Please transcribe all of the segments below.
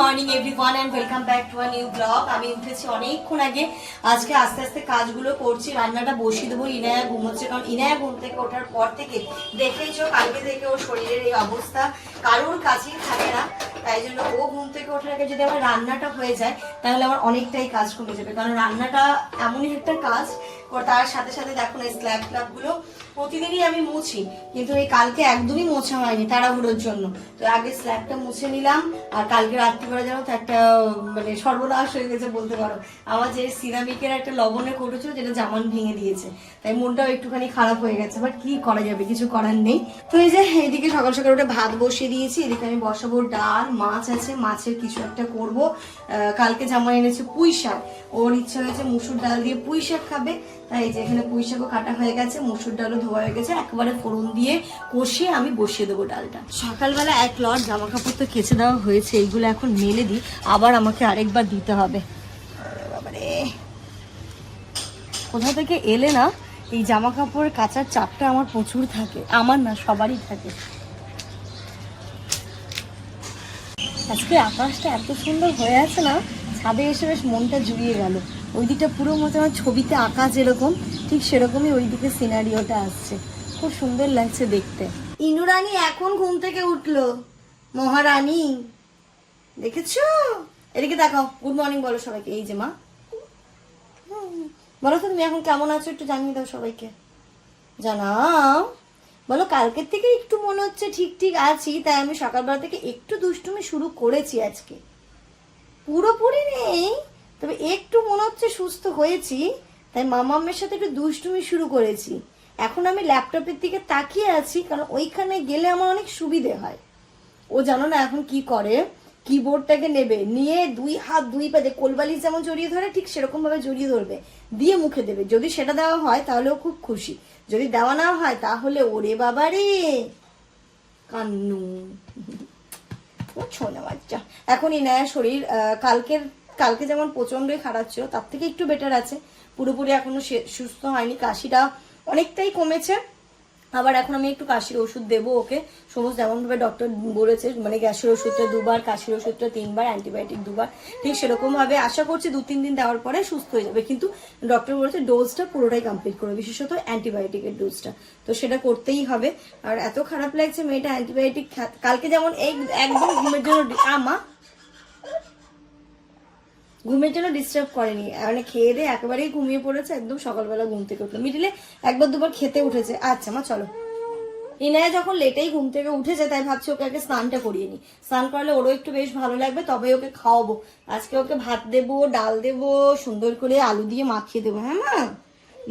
Morning everyone and welcome back to a new blog আমি উঠেছি অনেকক্ষণ আগে। আজকে আস্তে আস্তে কাজগুলো করছি, রান্নাটা বসিয়ে দেবো ইনায়া ঘুমোচ্ছে, কারণ ইনায়া ঘুম থেকে ওঠার পর থেকে দেখেইছো, কালকে থেকে ওর শরীরের এই অবস্থা। কারোর কাছেই থাকে না, তাই জন্য ও ঘুম থেকে ওঠার আগে যদি আমার রান্নাটা হয়ে যায়, তাহলে আমার অনেকটাই কাজ কমে যাবে। কারণ রান্নাটা এমনই একটা কাজ, তার সাথে সাথে দেখো না স্ল্যাব ক্লাবগুলো প্রতিদিনই আমি মুছি, কিন্তু এই কালকে একদমই মোছা হয়নি তাড়াহুড়োর জন্য। তো আগে স্ল্যাবটা মুছে নিলাম, আর কালকে রাত্রিবেলা যেন তো একটা মানে সর্বনাশ হয়ে গেছে বলতে পারো। আমার যে সিরামিকের একটা লবণে করেছিল যেটা জামান ভেঙে দিয়েছে। তাই মনটাও একটুখানি খারাপ হয়ে গেছে বাট কি করা যাবে, কিছু করার নেই। তো এই যে এদিকে সকাল সকাল উঠে ভাত বসিয়ে দিয়েছি, এদিকে আমি বসাবো ডাল, মাছ আছে, মাছের কিছু একটা করব। কালকে জামা এনেছে পুঁই শাক। ওর ইচ্ছা হয়েছে মুসুর ডাল দিয়ে পুঁই শাক খাবে। তাই এই যে, এখানে পুঁই শাকও কাটা হয়ে গেছে, মুসুর ডালও হয়ে গেছে, একবারে ফোড়ন দিয়ে কষিয়ে আমি বসিয়ে দেবো ডালটা। সকালবেলা এক লট জামা কাপড় তো কেচে দেওয়া হয়েছে, এইগুলো এখন মেলে দিই, আবার আমাকে আরেকবার দিতে হবে। কোথা থেকে এলে না, এই জামা কাপড় কাচার চাপটা আমার প্রচুর থাকে, আমার না, সবারই থাকে। আজকে আকাশটা এত সুন্দর হয়ে আছে না, ছাদে এসে বেশ মনটা জুড়িয়ে গেল। ওই দিকটা পুরো মতো আমার ছবিতে আঁকা যেরকম, ঠিক সেরকমই ওই দিকে সিনারিওটা আসছে। খুব সুন্দর লাগছে দেখতে। ইনুরানি এখন ঘুম থেকে উঠল। মহারানী, দেখেছ? এদিকে দেখাও। গুড মর্নিং বলো সবাইকে। এই যে মা। বলো তো, তুমি এখন কেমন আছো? একটু জানিয়ে দাও সবাইকে। জানাও। বলো, কালকের থেকে একটু মনে হচ্ছে ঠিক ঠিক আছি, তাই আমি সকালবেলা থেকে একটু দুষ্টুমি শুরু করেছি আজকে। পুরোপুরি নেই। তবে একটু মনে হচ্ছে সুস্থ হয়েছি, তাই মামামের সাথে একটু দুষ্টুমি শুরু করেছি। এখন আমি ল্যাপটপের দিকে তাকিয়ে আছি, কারণ ওইখানে গেলে আমার অনেক সুবিধে হয়। ও জানো না এখন কি করে কিবোর্ডটাকে নেবে, নিয়ে দুই হাত, দুই পা যে কোলবালিশ যেমন জড়িয়ে ধরে, ঠিক সেরকম ভাবে জড়িয়ে ধরবে, দিয়ে মুখে দেবে। যদি সেটা দেওয়া হয়, তাহলে ও খুব খুশি। যদি দেওয়া না হয়, তাহলে ওরে বাবা রে, কান্নু। ছোনা বাচ্চা। এখন ইনায়া শরীর কালকের কালকে যেমন প্রচন্ডই খারাপ ছিল, তার থেকে একটু বেটার আছে। পুরোপুরি এখনও সুস্থ হয়নি, কাশিটা অনেকটাই কমেছে। আবার এখন আমি একটু কাশির ওষুধ দেবো ওকে। সমস্ত যেমনভাবে ডক্টর বলেছে মানে গ্যাসের ওষুধটা দুবার, কাশির ওষুধটা তিনবার অ্যান্টিবায়োটিক দুবার, ঠিক সেরকমভাবে আশা করছি দু, তিন দিন দেওয়ার পরে সুস্থ হয়ে যাবে। কিন্তু ডক্টর বলেছে ডোজটা পুরোটাই কমপ্লিট করবে বিশেষত অ্যান্টিবায়োটিকের ডোজটা তো সেটা করতেই হবে। আর এত খারাপ লাগছে মেয়েটা অ্যান্টিবায়োটিক কালকে যেমন এই একদম ঘুমের জন্য আমা ঘুমের জন্য ডিস্টার্ব করেনি। মানে খেয়ে দিয়ে একেবারেই ঘুমিয়ে পড়েছে, একদম সকালবেলা ঘুম থেকে উঠল। মিডিলে একবার দুবার খেতে উঠেছে। আচ্ছা মা, চলো। ইনায়া যখন লেটেই ঘুম থেকে উঠেছে, তাই ভাবছি ওকে আগে স্নানটা করিয়ে নি স্নান করলে ওরও একটু বেশ ভালো লাগবে, তবে ওকে খাওয়াবো। আজকে ওকে ভাত দেবো, ডাল দেবো, সুন্দর করে আলু দিয়ে মাখিয়ে দেবো। হ্যাঁ মা?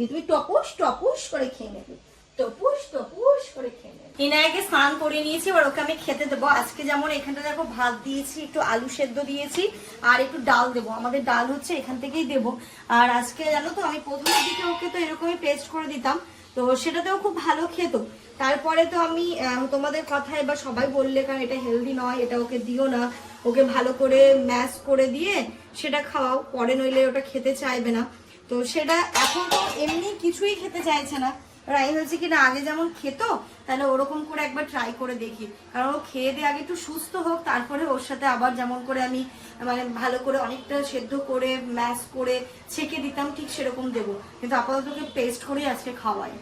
তুমি টপুস টপুস করে খেয়ে নেবে। টপুস টপুস করে খেয়ে নেবে স্নান করে নিয়েছি, এবার ওকে আমি খেতে দেবো। আজকে যেমন এখানটা দেখো ভাত দিয়েছি, একটু আলু সেদ্ধ দিয়েছি, আর একটু ডাল দেবো। আমাদের ডাল হচ্ছে এখান থেকেই দেবো। আর আজকে জানো তো, আমি প্রথমের দিকে ওকে তো এরকমই পেস্ট করে দিতাম, তো সেটাতেও খুব ভালো খেত। তারপরে তো আমি তোমাদের কথায় বা সবাই বললে, কারণ এটা হেলদি নয়, এটা ওকে দিও না। ওকে ভালো করে ম্যাশ করে দিয়ে সেটা খাওয়াও, পরে নইলে ওটা খেতে চাইবে না। তো সেটা এখন তো এমনি কিছুই খেতে চাইছে না। রাই হয়েছে কি, না, আগে যেমন খেত, তাহলে ওরকম করে একবার ট্রাই করে দেখি। কারণ ও খেয়ে দিয়ে আগে একটু সুস্থ হোক, তারপরে ওর সাথে আবার যেমন করে আমি মানে ভালো করে অনেকটা সেদ্ধ করে ম্যাশ করে, ছেঁকে দিতাম, ঠিক সেরকম দেবো। কিন্তু আপাতত পেস্ট করেই আজকে খাওয়াই।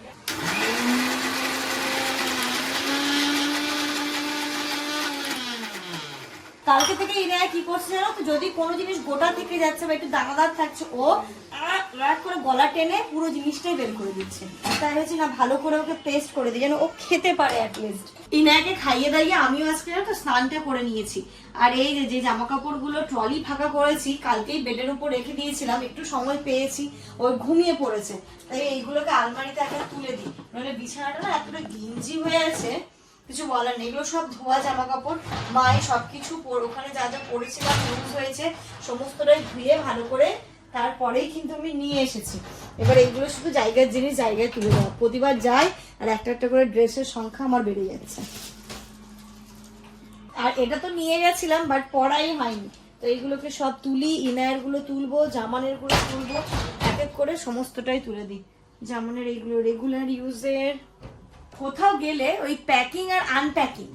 কালকে থেকে ইনায়া কি করছে জানো তো? যদি কোনো জিনিস গোটা থেকে যাচ্ছে বা একটু দানাদার থাকছে, ও আহ করে গলা টেনে পুরো জিনিসটাই বের করে দিচ্ছে। তাই হচ্ছে না ভালো করে ওকে পেস্ট করে দিই, যেন ও খেতে পারে অ্যাটলিস্ট ইনায়াকে খাইয়ে দাইয়ে আমিও আজকে জানো তো স্নানটা করে নিয়েছি। আর এই যে জামা কাপড়গুলো ট্রলি ফাঁকা করেছি, কালকেই বেডের উপর রেখে দিয়েছিলাম, একটু সময় পেয়েছি ওই ঘুমিয়ে পড়েছে। তাই এইগুলোকে আলমারিতে একটা তুলে দিই। নইলে বিছানাটা না এতটা গিঞ্জি হয়ে আছে কিছু বলার নেই। এগুলো সব ধোয়া জামা কাপড় মায়ে সবকিছু পর- ওখানে যা যা পরেছিলাম ইউজ হয়েছে, সমস্তটাই ধুয়ে ভালো করে তারপরেই কিন্তু আমি নিয়ে এসেছি। এবার এইগুলো শুধু জায়গার জিনিস, জায়গায় তুলে দেওয়া প্রতিবার যায় আর একটা একটা করে ড্রেসের সংখ্যা আমার বেড়ে যাচ্ছে। আর এটা তো নিয়ে গেছিলাম বাট পড়াই হয়নি। তো এইগুলোকে সব তুলি ইনায়ারগুলো তুলবো জামানেরগুলো তুলবো, এক এক করে সমস্তটাই তুলে দিই। জামানের এইগুলো রেগুলার ইউজের কোথাও গেলে ওই প্যাকিং আর আনপ্যাকিং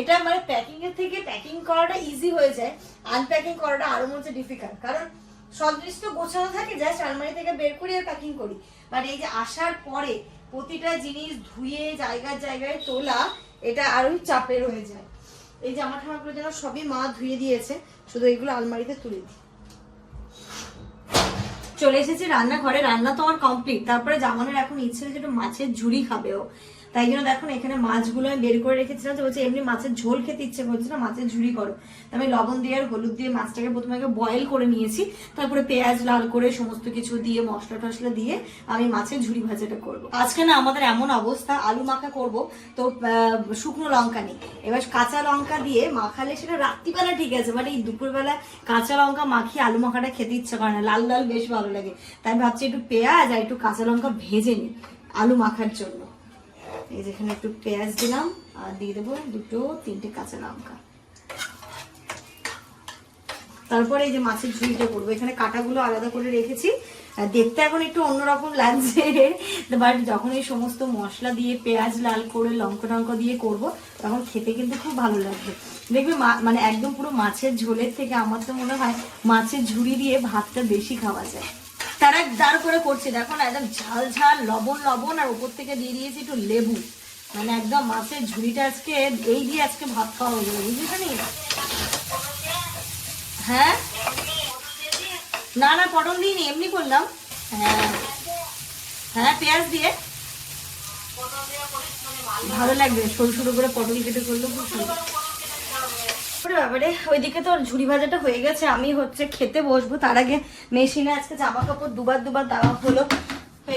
এটা মানে প্যাকিং এর থেকে প্যাকিং করাটা ইজি হয়ে যায়। আনপ্যাকিং করাটা আরও মধ্যে ডিফিকাল্ট কারণ সব জিনিস তো গোছানো থাকে জাস্ট আলমারি থেকে বের করি আর প্যাকিং করি। বাট এই যে আসার পরে প্রতিটা জিনিস ধুয়ে জায়গার জায়গায় তোলা, এটা আরোই চাপের হয়ে যায়। এই জামা ঠামাগুলো যেন সবই মা ধুয়ে দিয়েছে, শুধু এগুলো আলমারিতে তুলে দিই। চলে এসেছি রান্নাঘরে, রান্না তো আমার কমপ্লিট তারপরে জামানের এখন ইচ্ছে হয়েছে একটু মাছের ঝুড়ি খাবে ও। তাই জন্য দেখুন এখানে মাছগুলো আমি বের করে রেখেছিলাম যে বলছে, এমনি মাছের ঝোল খেতে ইচ্ছে করছে না, মাছের ঝুড়ি করো। আমি লবণ দিয়ে আর হলুদ দিয়ে মাছটাকে প্রথমে আগে বয়েল করে নিয়েছি, তারপরে পেঁয়াজ লাল করে সমস্ত কিছু দিয়ে, মশলা টশলা দিয়ে আমি মাছের ঝুড়ি ভাজাটা করব। আজকে না আমাদের এমন অবস্থা, আলু মাখা করব, তো শুকনো লঙ্কা নেই। এবার কাঁচা লঙ্কা দিয়ে মাখালে সেটা রাত্রিবেলা ঠিক আছে বাট এই দুপুরবেলা কাঁচা লঙ্কা মাখিয়ে আলু মাখাটা খেতে ইচ্ছে করে না, লাল লাল বেশ ভালো লাগে। তাই ভাবছি একটু পেঁয়াজ আর একটু কাঁচা লঙ্কা ভেজে নিই, আলু মাখার জন্য। এই যেখানে একটু পেঁয়াজ দিলাম, আর দিয়ে দেবো দুটো তিনটে কাঁচা লঙ্কা। তারপরে এই যে মাছের ঝুড়িটা করব। এখানে কাটাগুলো আলাদা করে রেখেছি। দেখতে এখন একটু অন্যরকম লাগছে বাট যখন এই সমস্ত মশলা দিয়ে পেঁয়াজ, লাল করে, লঙ্কা টঙ্কা দিয়ে করব, তখন খেতে কিন্তু খুব ভালো লাগবে। দেখবে মানে একদম পুরো মাছের ঝোলের থেকে আমার তো মনে হয় মাছের ঝুড়ি দিয়ে ভাতটা বেশি খাওয়া যায়। তারা দাঁড় করে করছে। দেখো না, একদম ঝাল ঝাল, লবণ লবণ, আর ওপর থেকে দিয়ে দিয়েছি একটু লেবু। মানে একদম মাছের ঝুড়িটা আজকে, এই দিয়ে আজকে ভাত খাওয়া হয়ে যাবে বুঝলি হ্যাঁ? না না, পটল দিইনি, এমনি করলাম। হ্যাঁ। হ্যাঁ পেঁয়াজ দিয়ে। ভালো লাগবে, সরু সরু করে পটল কেটে করলে খুব সুন্দর। বাবারে ওইদিকে তো ঝুড়ি ভাজাটা হয়ে গেছে, আমি হচ্ছে খেতে বসবো। তার আগে মেশিনে আজকে জামা কাপড় দুবার দুবার দেওয়া হলো।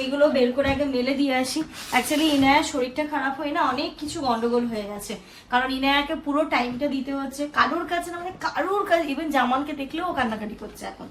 এইগুলো বের করে আগে মেলে দিয়ে আসি। অ্যাকচুয়ালি ইনায়ার শরীরটা খারাপ হয়ে না অনেক কিছু গন্ডগোল হয়ে গেছে। কারণ ইনায়াকে পুরো টাইমটা দিতে হচ্ছে। কারোর কাছে না মানে কারোর কাছে ইভেন জামানকে দেখলেও ও কান্নাকাটি করছে এখন।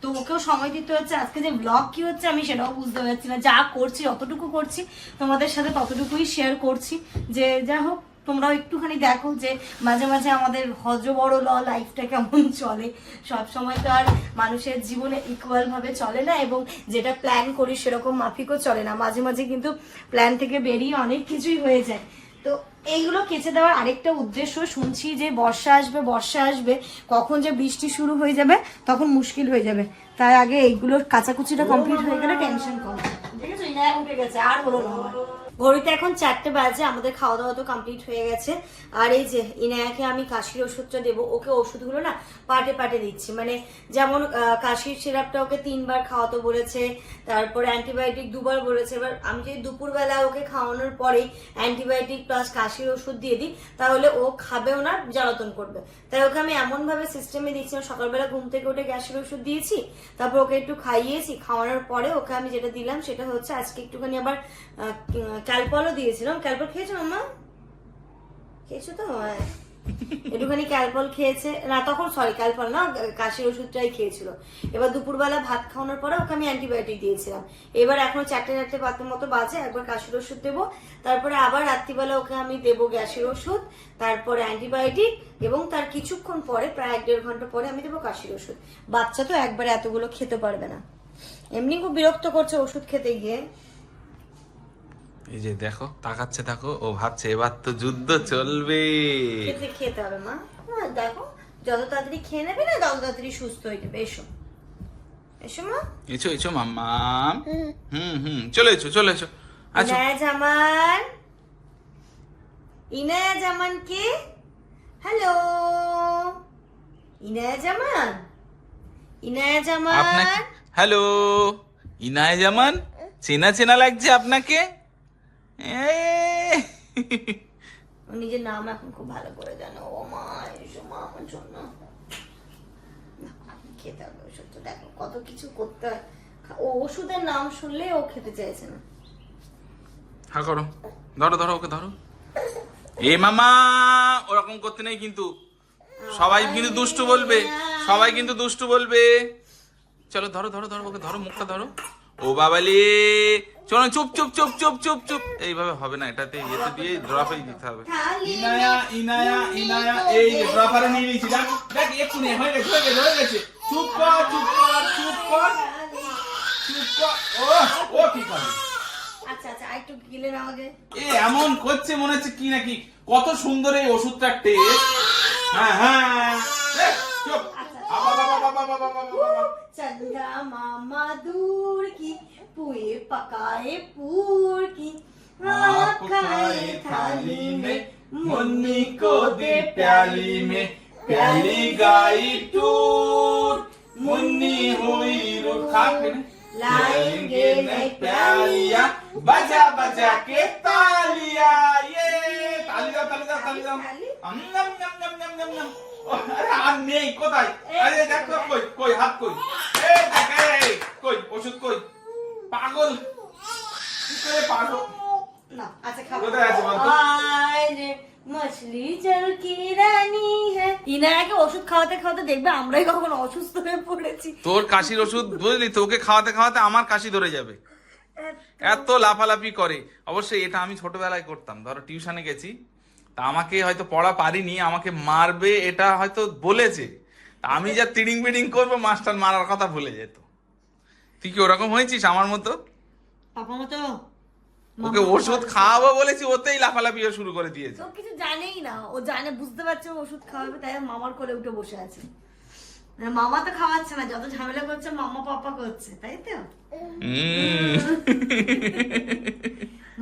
তো ওকেও সময় দিতে হচ্ছে। আজকে যে ব্লগ কি হচ্ছে আমি সেটাও বুঝতে পারছি না। যা করছি অতটুকু করছি, তোমাদের সাথে ততটুকুই শেয়ার করছি। যে যা হোক তোমরাও একটুখানি দেখো যে মাঝে মাঝে আমাদের হজ বড় ল লাইফটা কেমন চলে। সব সময় তো আর মানুষের জীবনে ইকুয়াল ভাবে চলে না এবং যেটা প্ল্যান করি সেরকম মাফিকও চলে না। মাঝে মাঝে কিন্তু প্ল্যান থেকে বেরিয়ে অনেক কিছুই হয়ে যায়। তো এইগুলো কেচে দেওয়ার আরেকটা উদ্দেশ্য শুনছি যে বর্ষা আসবে বর্ষা আসবে, কখন যে বৃষ্টি শুরু হয়ে যাবে, তখন মুশকিল হয়ে যাবে। তাই আগে এইগুলোর কাচাকুচিটা কমপ্লিট হয়ে গেলে টেনশন কম। ঠিক আছে উঠে গেছে, আর হলো না। ঘড়িতে এখন চারটে বাজে, আমাদের খাওয়া দাওয়া তো কমপ্লিট হয়ে গেছে। আর এই যে ইনায়াকে আমি কাশির ওষুধটা দেবো, ওকে ওষুধগুলো না পাটে পাটে দিচ্ছি। মানে যেমন কাশির সিরাপটা ওকে তিনবার খাওয়াতে বলেছে, তারপরে অ্যান্টিবায়োটিক দুবার বলেছে। এবার আমি যদি দুপুরবেলা ওকে খাওয়ানোর পরেই অ্যান্টিবায়োটিক প্লাস কাশির ওষুধ দিয়ে দিই, তাহলে ও খাবেও না, জ্বালাতন করবে। তাই ওকে আমি এমনভাবে সিস্টেমে দিচ্ছি সকালবেলা ঘুম থেকে উঠে গ্যাসের ওষুধ দিয়েছি, তারপর ওকে একটু খাইয়েছি, খাওয়ানোর পরে ওকে আমি যেটা দিলাম সেটা হচ্ছে আজকে একটুখানি আবার ক্যালপলও দিয়েছিলাম। ক্যালপল খেয়েছো মাম্মা? খেয়েছো তো? হ্যাঁ। একটুখানি ক্যালপল খেয়েছে। না, তখন সরি ক্যালপল না, কাশির ওষুধটাই খেয়েছিল। এবার দুপুরবেলা ভাত খাওয়ানোর পরে ওকে আমি অ্যান্টিবায়োটিক দিয়েছিলাম। এবার এখনও চারটে চারটে পাতের মতো বাজে, একবার কাশির ওষুধ দেবো। তারপরে আবার রাত্রিবেলা ওকে আমি দেবো গ্যাসের ওষুধ, তারপরে অ্যান্টিবায়োটিক এবং তার কিছুক্ষণ পরে, প্রায় এক দেড় ঘণ্টা পরে আমি দেবো কাশির ওষুধ। বাচ্চা তো একবারে এতগুলো খেতে পারবে না। এমনি খুব বিরক্ত করছে ওষুধ খেতে গিয়ে। এই যে দেখো তাকাচ্ছে দেখো ও ভাবছে এবার তো যুদ্ধ চলবে খেতে হবে মা। দেখো যত তাড়াতাড়ি খেয়ে নেবে না তত তাড়াতাড়ি সুস্থ হয়ে যাবে। এসো। এসো মা। এসো এসো মাম্মা। হুম। হুম চলে এসো চলে এসো। আচ্ছা। জামান। ইনায়া জামান কে? হ্যালো। ইনায়া জামান। ইনায়া জামান। হ্যালো। ইনায় জামান? চেনা চেনা লাগছে আপনাকে? নিজের নাম এখন খুব ভালো করে জানো। ও মা এসো মা আমার জন্য। খেতে হবে ওষুধ তো। দেখো কত কিছু করতে হয়। ও ওষুধের নাম শুনলে ও খেতে চাইছে না। হা করো। ধরো ধরো ওকে ধরো। এ মামা ওরকম করতে নেই কিন্তু। সবাই কিন্তু দুষ্টু বলবে। সবাই কিন্তু দুষ্টু বলবে। চলো ধরো ধরো ধরো ওকে ধরো মুখটা ধরো। ও বাবালি চলো চুপ চুপ চুপ চুপ চুপ চুপ। এইভাবে হবে না এটাতে ইয়েতে দিয়ে ড্রপে দিতে হবে। ইনায়া ইনায়া ইনায়া এই যে ড্রপারে নিয়ে নিয়েছি। দেখ দেখ এক্ষুনি হয়ে গেছে হয়ে গেছে হয়ে গেছে। চুপ কর চুপ কর চুপ কর চুপ কর। ও ও কি করে? আচ্ছা আচ্ছা একটু গিলে নাও আগে। এ এমন করছে মনে হচ্ছে কি নাকি? কত সুন্দর এই ওষুধটা টেস্ট হ্যাঁ হ্যাঁ। চুপ। আবা, বাবা, বাবা, বাবা, বাবা, বাবা। चंद्रा मामा दूर की पुए पकाए पूर की। आप खाए थाली में मुन्नी को दे प्याली में प्याली गाई टूर मुन्नी हुई रुखा लाएँगे नहीं प्यालिया। बजा बजा के तालिया। ये तालिया तालिया तालिया। नम नम नम नम नम नम। अरे आने ही कोताई अरे जाकर कोई कोई हाथ कोई। কই ওষুধ কই? পাগল। পাগল? না আচ্ছা খাব কোথায় আছে বলতো? আয় রে মছলি জল কি রানী হ্যাঁ? ইনায়াকে ওষুধ খাওয়াতে খাওয়াতে দেখবে আমরাই কখন অসুস্থ হয়ে পড়েছি। তোর কাশির ওষুধ বুঝলি? তোকে খাওয়াতে খাওয়াতে আমার কাশি ধরে যাবে। এত লাফালাফি করে। অবশ্যই এটা আমি ছোটবেলায় করতাম। ধরো টিউশনে গেছি। তা আমাকে হয়তো পড়া পারিনি আমাকে মারবে এটা হয়তো বলেছে। আমি যা তিড়িং বিড়িং করব মাস্টার মারার কথা ভুলে যেত। তুই কি ওরকম হয়েছিস আমার মতো? পাপা মতো? ওকে ওষুধ খাওয়াবো বলেছি ওতেই লাফালাফিও শুরু করে দিয়েছে। ও কিছু জানেই না ও জানে বুঝতে পারছে ওষুধ খাওয়াবে তাই মামার কোলে উঠে বসে আছে। মানে মামা তো খাওয়াচ্ছে না যত ঝামেলা করছে মামা পাপা করছে তাই তো?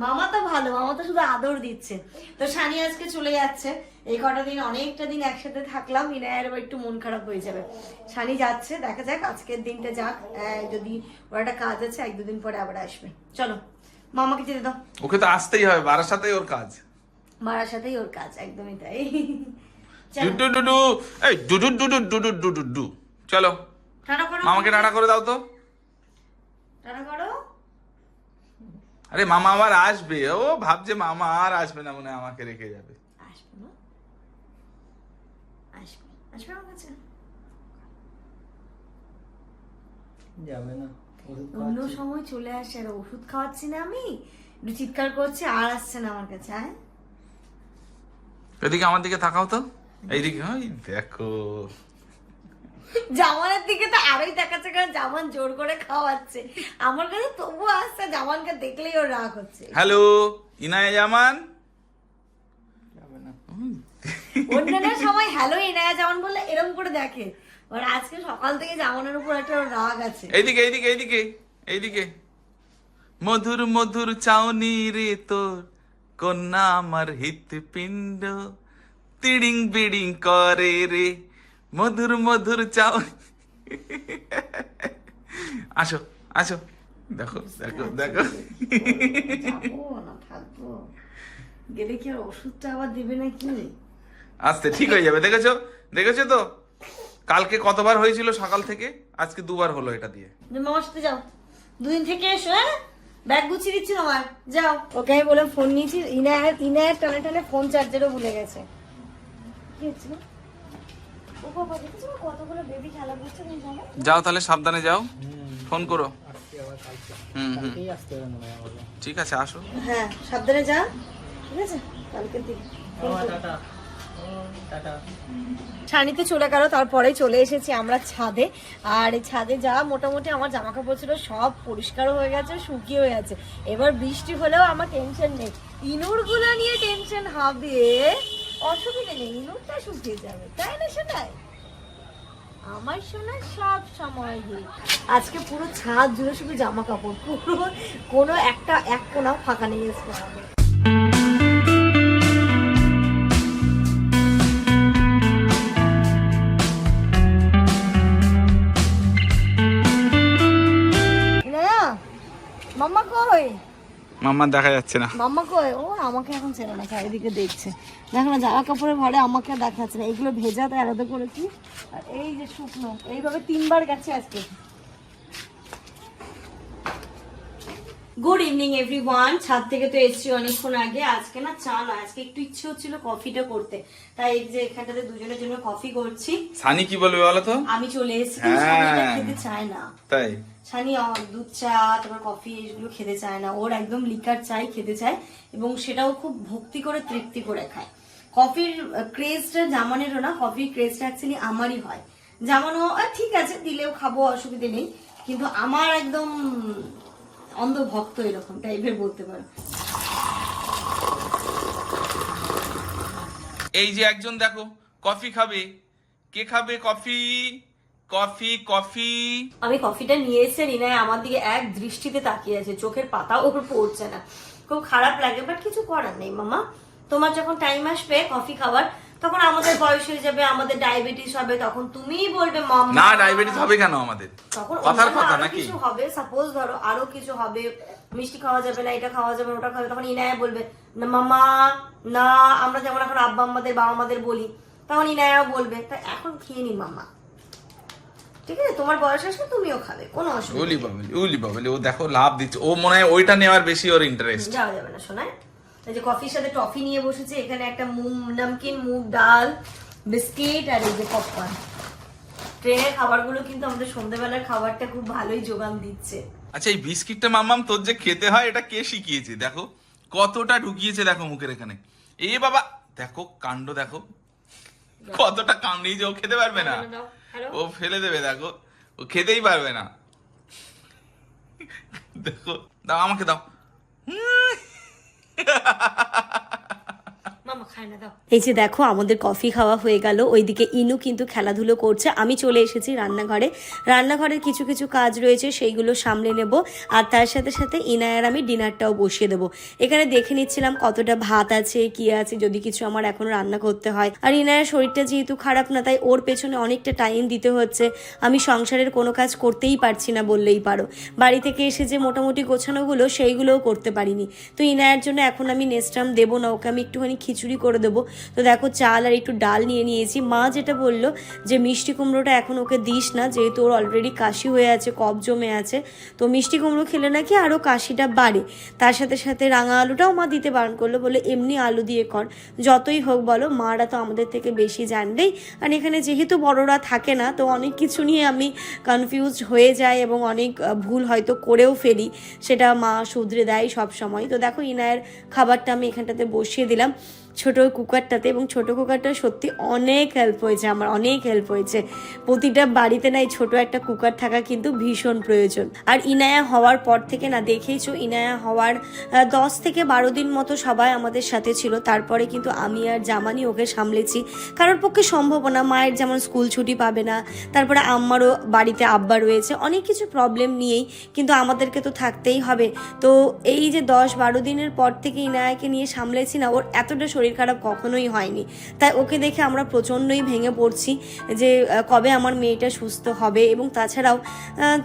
মামা তো ভালো মামা তো শুধু আদর দিচ্ছে। তো সানি আজকে চলে যাচ্ছে এই কটা দিন অনেকটা দিন একসাথে থাকলাম ইনায়ের একটু মন খারাপ হয়ে যাবে। সানি যাচ্ছে দেখা যাক আজকের দিনটা যাক যদি ওর একটা কাজ আছে এক দুদিন পরে আবার আসবে। চলো মামাকে যেতে দাও। ওকে তো আসতেই হবে বারার সাথেই ওর কাজ। মারার সাথেই ওর কাজ একদমই তাই। চলো। মামাকে টাটা করে দাও তো। আরে মামা আবার আসবে। ও ভাবছে মামা আর আসবে না মনে আমাকে রেখে যাবে। অন্য সময় চলে আর ওষুধ খাওয়াচ্ছি না আমি। চিৎকার করছি আর আসছে না আমার কাছে হ্যাঁ এদিকে আমার দিকে তাকাও তো। এইদিকে ওই দেখো। জামানের দিকে তো আরোই দেখাচ্ছে কারণ জামান জোর করে খাওয়াচ্ছে। আমার কাছে তবু আসছে জামানকে দেখলেই ওর রাগ হচ্ছে। হ্যালো ইনায় জামান? অন্যান্য সময় হ্যালো এনায়া জামান বললে এরকম করে দেখে। আর আজকে সকাল থেকে জামানের উপর একটা রাগ আছে। এইদিকে এইদিকে এইদিকে এইদিকে মধুর মধুর চাউনি রে তোর কন্যা আমার হৃৎপিণ্ড তিড়িং বিড়িং করে রে। মধুর মধুর চাউনি আসো আসো। দেখো দেখো দেখো। গেলে কি আর ওষুধটা আবার দেবে নাকি? আস্তে ঠিক হয়ে যাবে। দেখেছ? দেখেছ তো? কালকে কতবার হয়েছিল সকাল থেকে? আজকে দুবার হলো এটা দিয়ে। মামার সাথে যাও। দুদিন থেকে এসো হ্যাঁ? ব্যাগ গুছিয়ে দিচ্ছি তোমার যাও। ওকে আমি বললাম ফোন নিয়েছি। ইনায়ের ইনায়ের টানে টানে ফোন চার্জারও ভুলে গেছে। কি ও বাবা দেখেছ কতগুলো বেবি খেলা করছে যাও তাহলে সাবধানে যাও। হুম, ফোন করো। হুম হুম। ঠিক আছে আসো। হ্যাঁ সাবধানে যা। ঠিক আছে? দিন। ছানিতে চলে গেল তারপরে চলে এসেছি আমরা ছাদে। আর ছাদে যা মোটামুটি আমার জামা কাপড় ছিল সব পরিষ্কার হয়ে গেছে শুকিয়ে হয়ে গেছে। এবার বৃষ্টি হলেও আমার টেনশন নেই। ইনুরগুলো নিয়ে টেনশন হবে। অসুবিধা নেই ইনুরটা শুকিয়ে যাবে, তাই না শোনাই আমার শোনা সব সময় হিট। আজকে পুরো ছাদ জুড়ে শুধু জামা কাপড় পুরো কোনো একটা, এক কোনাও ফাঁকা নেই। না মাম্মা কই মাম্মা দেখা যাচ্ছে না। মাম্মা কই? ও আমাকে এখন চেনে না চারিদিকে দেখছে। দেখো না জামা কাপড়ের ঘরে আমাকে আর দেখাচ্ছে না। এগুলো ভেজা তাই আলাদা করেছি আর এই যে শুকনো এইভাবে তিনবার গেছে আজকে। গুড ইভিনিং এভরিওয়ান ছাদ থেকে তো এসেছি অনেকক্ষণ আগে। আজকে না চা না আজকে একটু ইচ্ছে হচ্ছিল কফিটা করতে। তাই এই যে এখানটাতে দুজনের জন্য কফি করছি। সানি কি বলবে বলো তো? আমি চলে এসেছি হ্যাঁ। সানি খেতে চায় না। তাই? সানি দুধ চা, তারপর কফি এগুলো খেতে চায় না। ওর একদম লিকার চাই, খেতে চায়, এবং সেটাও খুব ভক্তি করে, তৃপ্তি করে খায়। কফির ক্রেজটা জামানেরও না কফির ক্রেজটা অ্যাকচুয়ালি আমারই হয়। জামানো ঠিক আছে, দিলেও খাব, অসুবিধে নেই, কিন্তু আমার একদম অন্ধভক্ত এরকম টাইপের বলতে পারো। এই যে একজন দেখো কফি খাবে। কে খাবে কফি কফি কফি। আমি কফিটা নিয়ে এসে রিনায় আমার দিকে এক দৃষ্টিতে তাকিয়ে আছে চোখের পাতা ওপর পড়ছে না। খুব খারাপ লাগে বাট কিছু করার নেই মামা। তোমার যখন টাইম আসবে কফি খাবার তখন আমাদের বয়স হয়ে যাবে আমাদের ডায়াবেটিস হবে তখন তুমিই বলবে মম না ডায়াবেটিস হবে কেন আমাদের? তখন কথার কথা আরও নাকি? কিছু হবে সাপোজ ধরো আরও কিছু হবে মিষ্টি খাওয়া যাবে না এটা খাওয়া যাবে না ওটা খাওয়া যাবে তখন ইনায়া বলবে না মামা না আমরা যেমন এখন আব্বা আমাদের বাবা আমাদের বলি তখন ইনায়া বলবে তা এখন খেয়ে নি মামা। ঠিক আছে? তোমার বয়স আসলে তুমিও খাবে কোনো অসুবিধা উলি বাবলি উলি বাবলি ও দেখো লাভ দিচ্ছে। ও মনে হয় ওইটা নেওয়ার বেশি ওর ইন্টারেস্ট যাওয়া যাবে না শোনায় এই যে কফির সাথে টফি নিয়ে বসেছে এখানে একটা মুগ নমকিন মুগ ডাল বিস্কিট আর এই যে পপকর্ন ট্রেনের খাবারগুলো কিন্তু আমাদের সন্ধ্যেবেলার খাবারটা খুব ভালোই যোগান দিচ্ছে। আচ্ছা এই বিস্কিটটা মাম্মাম তোর যে খেতে হয় এটা কে শিখিয়েছে? দেখো কতটা ঢুকিয়েছে দেখো মুখের এখানে। এ বাবা দেখো কাণ্ড দেখো। কতটা এই যে ও খেতে পারবে না? ও ফেলে দেবে দেখো। ও খেতেই পারবে না। দেখো দাও আমাকে দাও। এই যে দেখো, আমাদের কফি খাওয়া হয়ে গেল। ওইদিকে ইনু কিন্তু খেলাধুলো করছে। আমি চলে এসেছি রান্নাঘরে। রান্নাঘরের কিছু কিছু কাজ রয়েছে, সেইগুলো সামলে নেব। আর তার সাথে সাথে ইনায়ার আমি ডিনারটাও বসিয়ে দেবো। এখানে দেখে নিচ্ছিলাম কতটা ভাত আছে, কি আছে, যদি কিছু আমার এখন রান্না করতে হয়। আর ইনায়ার শরীরটা যেহেতু খারাপ না, তাই ওর পেছনে অনেকটা টাইম দিতে হচ্ছে। আমি সংসারের কোনো কাজ করতেই পারছি না বললেই পারো। বাড়ি থেকে এসে যে মোটামুটি গোছানোগুলো, সেইগুলোও করতে পারিনি। তো ইনায়ার জন্য এখন আমি নেস্টাম দেবো না, ওকে আমি একটুখানি খিচুড়ি করে দেবো। তো দেখো চাল আর একটু ডাল নিয়ে নিয়েছি। মা যেটা বলল যে, মিষ্টি কুমড়োটা এখন ওকে দিস না, যেহেতু ওর অলরেডি কাশি হয়ে আছে, কফ জমে আছে। তো মিষ্টি কুমড়ো খেলে নাকি আরও কাশিটা বাড়ে। তার সাথে সাথে রাঙা আলুটাও মা দিতে বারণ করল বলে এমনি আলু দিয়ে কর, যতই হোক বলো, মারা তো আমাদের থেকে বেশি জানবেই। আর এখানে যেহেতু বড়রা থাকে না, তো অনেক কিছু নিয়ে আমি কনফিউজ হয়ে যাই এবং অনেক ভুল হয়তো করেও ফেলি, সেটা মা শুধরে দেয় সব সময় তো দেখো, ইনায়ের খাবারটা আমি এখানটাতে বসিয়ে দিলাম। ছোট কুকারটাতে এবং ছোট কুকারটা সত্যি অনেক হেল্প হয়েছে, আমার অনেক হেল্প হয়েছে। প্রতিটা বাড়িতে না এই ছোট একটা কুকার থাকা কিন্তু ভীষণ প্রয়োজন। আর ইনায়া হওয়ার পর থেকে না দেখেইছো, ইনায়া হওয়ার দশ থেকে বারো দিন মতো সবাই আমাদের সাথে ছিল। তারপরে কিন্তু আমি আর জামানি ওকে সামলেছি। কারোর পক্ষে সম্ভব না, মায়ের যেমন স্কুল ছুটি পাবে না, তারপরে আম্মারও বাড়িতে আব্বা রয়েছে, অনেক কিছু প্রবলেম নিয়েই কিন্তু আমাদেরকে তো থাকতেই হবে। তো এই যে দশ বারো দিনের পর থেকে ইনায়াকে নিয়ে সামলেছি না, ওর এতটা খারাপ কখনোই হয়নি। তাই ওকে দেখে আমরা প্রচণ্ডই ভেঙে পড়ছি যে কবে আমার মেয়েটা সুস্থ হবে এবং তাছাড়াও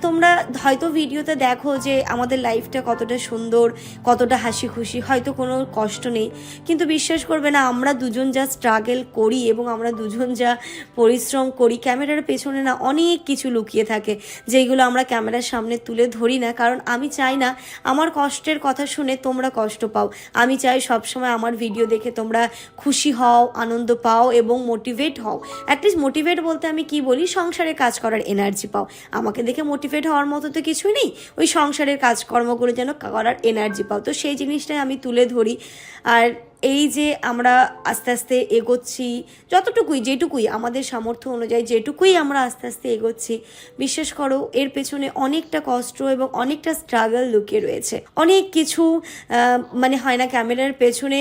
তোমরা হয়তো ভিডিওতে দেখো যে আমাদের লাইফটা কতটা সুন্দর, কতটা হাসি খুশি হয়তো কোনো কষ্ট নেই। কিন্তু বিশ্বাস করবে না, আমরা দুজন যা স্ট্রাগল করি এবং আমরা দুজন যা পরিশ্রম করি, ক্যামেরার পেছনে না অনেক কিছু লুকিয়ে থাকে যেগুলো আমরা ক্যামেরার সামনে তুলে ধরি না। কারণ আমি চাই না, আমার কষ্টের কথা শুনে তোমরা কষ্ট পাও। আমি চাই সবসময় আমার ভিডিও দেখে তোমরা খুশি হও, আনন্দ পাও এবং মোটিভেট হও। অ্যাটলিস্ট মোটিভেট বলতে আমি কি বলি? সংসারে কাজ করার এনার্জি পাও। আমাকে দেখে মোটিভেট হওয়ার মতো তো কিছুই নেই। ওই সংসারের কাজকর্মগুলো যেন করার এনার্জি পাও। তো সেই জিনিসটাই আমি তুলে ধরি। আর এই যে আমরা আস্তে আস্তে এগোচ্ছি, যতটুকুই, যেটুকুই আমাদের সামর্থ্য অনুযায়ী যেটুকুই আমরা আস্তে আস্তে এগোচ্ছি, বিশ্বাস করো, এর পেছনে অনেকটা কষ্ট এবং অনেকটা স্ট্রাগল লুকিয়ে রয়েছে। অনেক কিছু মানে হয় না, ক্যামেরার পেছনে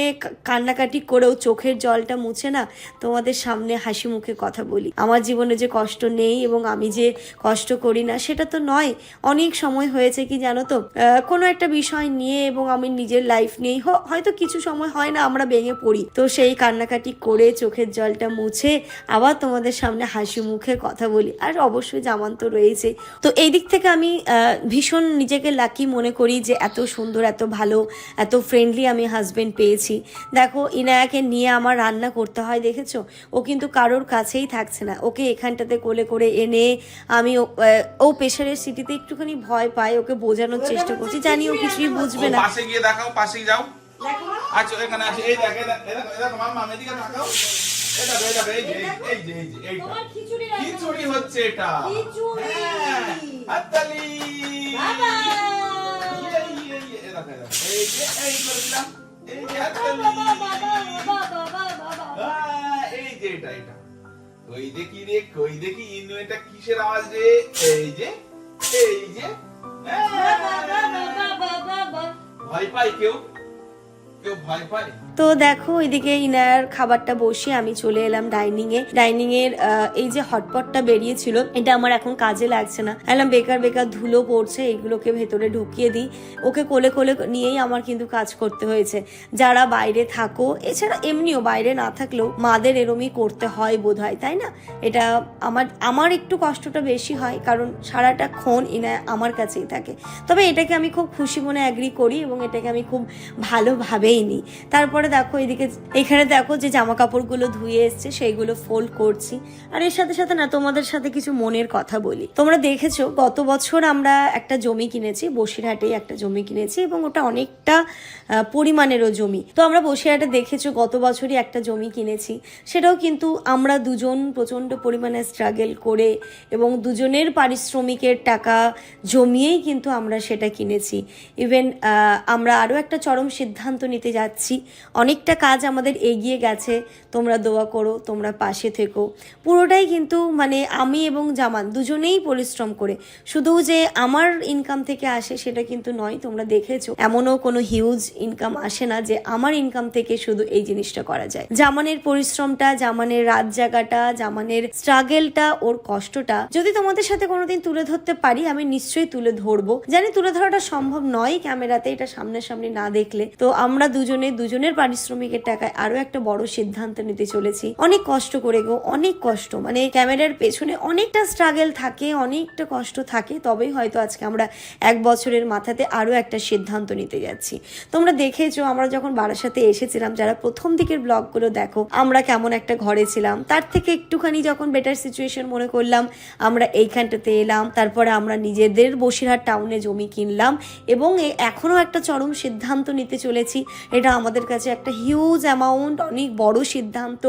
কান্নাকাটি করেও চোখের জলটা মুছে না, তোমাদের সামনে হাসি মুখে কথা বলি। আমার জীবনে যে কষ্ট নেই এবং আমি যে কষ্ট করি না, সেটা তো নয়। অনেক সময় হয়েছে কি জানো তো? কোনো একটা বিষয় নিয়ে এবং আমি নিজের লাইফ নিয়েই হয়তো কিছু সময় হয় না আমরা ভেঙে পড়ি। তো সেই কান্নাকাটি করে চোখের জলটা মুছে আবার তোমাদের সামনে হাসি মুখে কথা বলি। আর অবশ্যই জামান তো রয়েছে। তো এই দিক থেকে আমি ভীষণ নিজেকে লাকি মনে করি যে এত সুন্দর এত ভালো এত ফ্রেন্ডলি আমি হাজবেন্ড পেয়েছি। দেখো ইনায়াকে নিয়ে আমার রান্না করতে হয় দেখেছ? ও কিন্তু কারোর কাছেই থাকছে না। ওকে এখানটাতে কোলে করে এনে আমি ও- ও প্রেশারের সিটিতে একটুখানি ভয় পায়। ওকে বোঝানোর চেষ্টা করছি। জানি ও কিছুই বুঝবে না। পাশে গিয়ে দেখাও পাশে যাও। আচ্ছা এখানে আছে এই দেখ এই দেখ এই দেখো, এদিকে তাকাও এই দেখো এই দেখো এই যে এই যে এই তোমার খিচুড়ি খিচুড়ি হচ্ছে এটা খিচুড়ি। হ্যাঁ, হাততালি বাবা। ইয়ে, ইয়ে, ইয়ে, এই যে এই করে দিলাম এই যে হাততালি আহ, এই যে এটা এটা কই দেখি রে কই দেখি ইনু এটা কিসের আওয়াজ রে এই যে এই যে হ্যাঁ। ভয় পায় কেউ কেউ ভয় পায় তো দেখো, ওইদিকে ইনার খাবারটা বসিয়ে আমি চলে এলাম ডাইনিং এ। ডাইনিং এর এই যে হটপটটা বেরিয়েছিল, এটা আমার এখন কাজে লাগছে না। এলাম, বেকার বেকার ধুলো পড়ছে, এগুলোকে ভেতরে ঢুকিয়ে দিই। ওকে কোলে কোলে নিয়েই আমার কিন্তু কাজ করতে হয়েছে। যারা বাইরে থাকো, এছাড়া এমনিও বাইরে না থাকলেও মাদের এরমই করতে হয় বোধ হয় তাই না? এটা আমার আমার একটু কষ্টটা বেশি হয়, কারণ সারাটা ক্ষণ ইনা আমার কাছেই থাকে। তবে এটাকে আমি খুব খুশি মনে অ্যাগ্রি করি এবং এটাকে আমি খুব ভালোভাবেই নিই। তারপরে দেখো, এদিকে, এখানে দেখো যে জামা কাপড়গুলো ধুয়ে এসছে, সেইগুলো ফোল্ড করছি। আর এর সাথে সাথে না তোমাদের সাথে কিছু মনের কথা বলি। তোমরা দেখেছ, গত বছর আমরা একটা জমি কিনেছি, বসিরহাটেই একটা জমি কিনেছি এবং ওটা অনেকটা পরিমাণেরও জমি। তো আমরা বসিরহাটে দেখেছ, গত বছরই একটা জমি কিনেছি। সেটাও কিন্তু আমরা দুজন প্রচণ্ড পরিমাণে স্ট্রাগল করে এবং দুজনের পারিশ্রমিকের টাকা জমিয়েই কিন্তু আমরা সেটা কিনেছি। ইভেন আমরা আরও একটা চরম সিদ্ধান্ত নিতে যাচ্ছি। অনেকটা কাজ আমাদের এগিয়ে গেছে। তোমরা দোয়া করো, তোমরা পাশে থেকো। পুরোটাই কিন্তু মানে আমি এবং জামান দুজনেই পরিশ্রম করে। শুধু যে আমার ইনকাম থেকে আসে সেটা কিন্তু নয়, তোমরা দেখেছ। এমনও কোনো হিউজ ইনকাম আসে না যে আমার ইনকাম থেকে শুধু এই জিনিসটা করা যায়। জামানের পরিশ্রমটা, জামানের রাত জাগাটা, জামানের স্ট্রাগেলটা ওর কষ্টটা যদি তোমাদের সাথে কোনোদিন তুলে ধরতে পারি, আমি নিশ্চয়ই তুলে ধরবো। জানি তুলে ধরাটা সম্ভব নয় ক্যামেরাতে, এটা সামনাসামনি না দেখলে। তো আমরা দুজনে, দুজনের পারিশ্রমিকের টাকায় আরও একটা বড় সিদ্ধান্ত নিতে চলেছি। অনেক কষ্ট করে গো, অনেক কষ্ট। মানে ক্যামেরার পেছনে অনেকটা স্ট্রাগেল থাকে, অনেকটা কষ্ট থাকে, তবেই হয়তো আজকে আমরা এক বছরের মাথাতে আরও একটা সিদ্ধান্ত নিতে যাচ্ছি। তোমরা দেখেছ, আমরা যখন বারাসাতে এসেছিলাম, যারা প্রথম দিকের ব্লগগুলো দেখো, আমরা কেমন একটা ঘরে ছিলাম। তার থেকে একটুখানি যখন বেটার সিচুয়েশন মনে করলাম, আমরা এইখানটাতে এলাম, তারপরে আমরা নিজেদের বসিরহাট টাউনে জমি কিনলাম, এবং এ- এখনও একটা চরম সিদ্ধান্ত নিতে চলেছি। এটা আমাদের কাছে একটা হিউজ অ্যামাউন্ট অনেক বড় সিদ্ধান্ত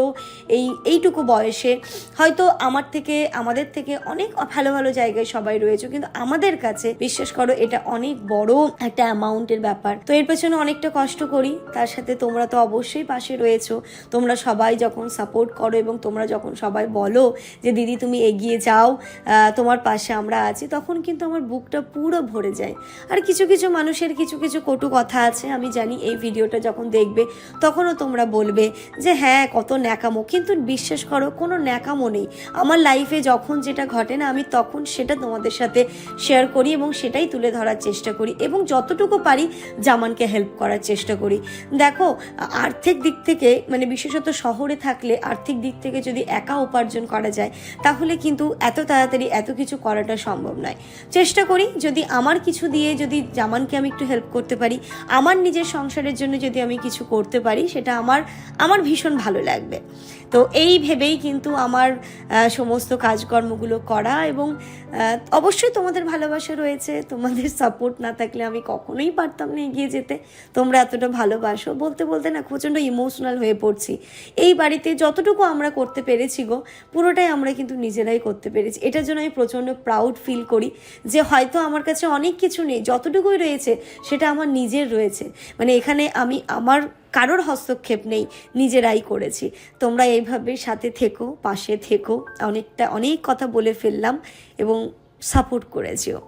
এই, এইটুকু বয়সে। হয়তো আমার থেকে, আমাদের থেকে অনেক ভালো ভালো জায়গায় সবাই রয়েছে, কিন্তু আমাদের কাছে, বিশ্বাস করো, এটা অনেক বড় একটা অ্যামাউন্টের ব্যাপার। তো এর পেছনে অনেকটা কষ্ট করি, তার সাথে তোমরা তো অবশ্যই পাশে রয়েছো। তোমরা সবাই যখন সাপোর্ট করো এবং তোমরা যখন সবাই বলো যে, দিদি, তুমি এগিয়ে যাও তোমার পাশে আমরা আছি, তখন কিন্তু আমার বুকটা পুরো ভরে যায়। আর কিছু কিছু মানুষের কিছু কিছু কটু কথা আছে, আমি জানি এই ভিডিওটা যখন দেখবে তখনও তোমরা বলবে যে হ্যাঁ কত ন্যাকামো। কিন্তু বিশ্বাস করো, কোনো ন্যাকামো নেই। আমার লাইফে যখন যেটা ঘটে না, আমি তখন সেটা তোমাদের সাথে শেয়ার করি এবং সেটাই তুলে ধরার চেষ্টা করি এবং যতটুকু পারি জামানকে হেল্প করার চেষ্টা করি। দেখো, আর্থিক দিক থেকে মানে বিশেষত শহরে থাকলে আর্থিক দিক থেকে যদি একা উপার্জন করা যায়, তাহলে কিন্তু এত তাড়াতাড়ি এত কিছু করাটা সম্ভব নয়। চেষ্টা করি যদি আমার কিছু দিয়ে যদি জামানকে আমি একটু হেল্প করতে পারি, আমার নিজের সংসারের জন্য যদি আমি কিছু করতে পারি, সেটা আমার আমার ভীষণ ভালো লাগবে। তো এই ভেবেই কিন্তু আমার সমস্ত কাজকর্মগুলো করা এবং অবশ্যই তোমাদের ভালোবাসা রয়েছে, তোমাদের সাপোর্ট না থাকলে আমি কখনোই পারতাম না এগিয়ে যেতে। তোমরা এতটা ভালোবাসো, বলতে বলতে না প্রচণ্ড ইমোশনাল হয়ে পড়ছি। এই বাড়িতে যতটুকু আমরা করতে পেরেছি গো, পুরোটাই আমরা কিন্তু নিজেরাই করতে পেরেছি। এটার জন্য আমি প্রচণ্ড প্রাউড ফিল করি যে হয়তো আমার কাছে অনেক কিছু নেই, যতটুকুই রয়েছে, সেটা আমার নিজের রয়েছে। মানে এখানে আমি, আমার কারোর হস্তক্ষেপ নেই, নিজেরাই করেছি। তোমরা এইভাবে সাথে থেকো, পাশে থেকো। অনেকটা, অনেক কথা বলে ফেললাম এবং সাপোর্ট করেছিও